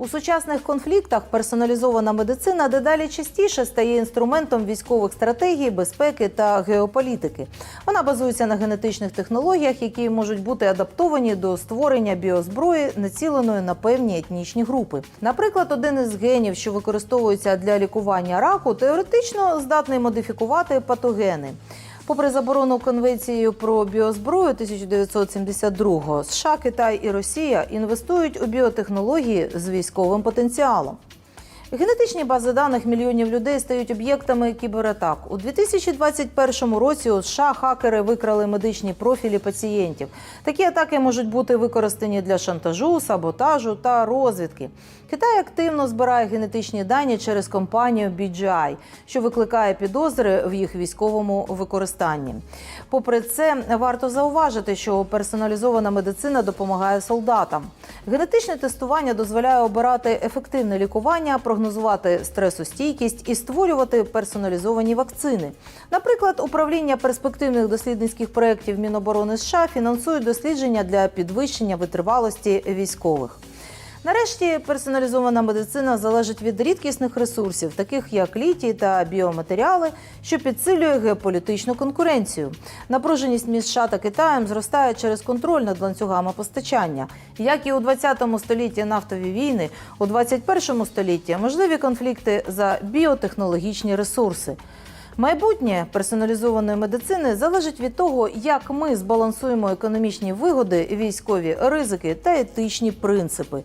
У сучасних конфліктах персоналізована медицина дедалі частіше стає інструментом військових стратегій, безпеки та геополітики. Вона базується на генетичних технологіях, які можуть бути адаптовані до створення біозброї, націленої на певні етнічні групи. Наприклад, один із генів, що використовується для лікування раку, теоретично здатний модифікувати патогени. Попри заборону конвенцією про біозброю 1972-го, США, Китай і Росія інвестують у біотехнології з військовим потенціалом. Генетичні бази даних мільйонів людей стають об'єктами кібератак. У 2021 році у США хакери викрали медичні профілі пацієнтів. Такі атаки можуть бути використані для шантажу, саботажу та розвідки. Китай активно збирає генетичні дані через компанію BGI, що викликає підозри в їх військовому використанні. Попри це, варто зауважити, що персоналізована медицина допомагає солдатам. Генетичне тестування дозволяє обирати ефективне лікування, прогнозувати стресостійкість і створювати персоналізовані вакцини. Наприклад, управління перспективних дослідницьких проєктів Міноборони США фінансують дослідження для підвищення витривалості військових. Нарешті персоналізована медицина залежить від рідкісних ресурсів, таких як літій та біоматеріали, що підсилює геополітичну конкуренцію. Напруженість між США та Китаєм зростає через контроль над ланцюгами постачання. Як і у 20 столітті нафтові війни, у 21 столітті можливі конфлікти за біотехнологічні ресурси. Майбутнє персоналізованої медицини залежить від того, як ми збалансуємо економічні вигоди, військові ризики та етичні принципи.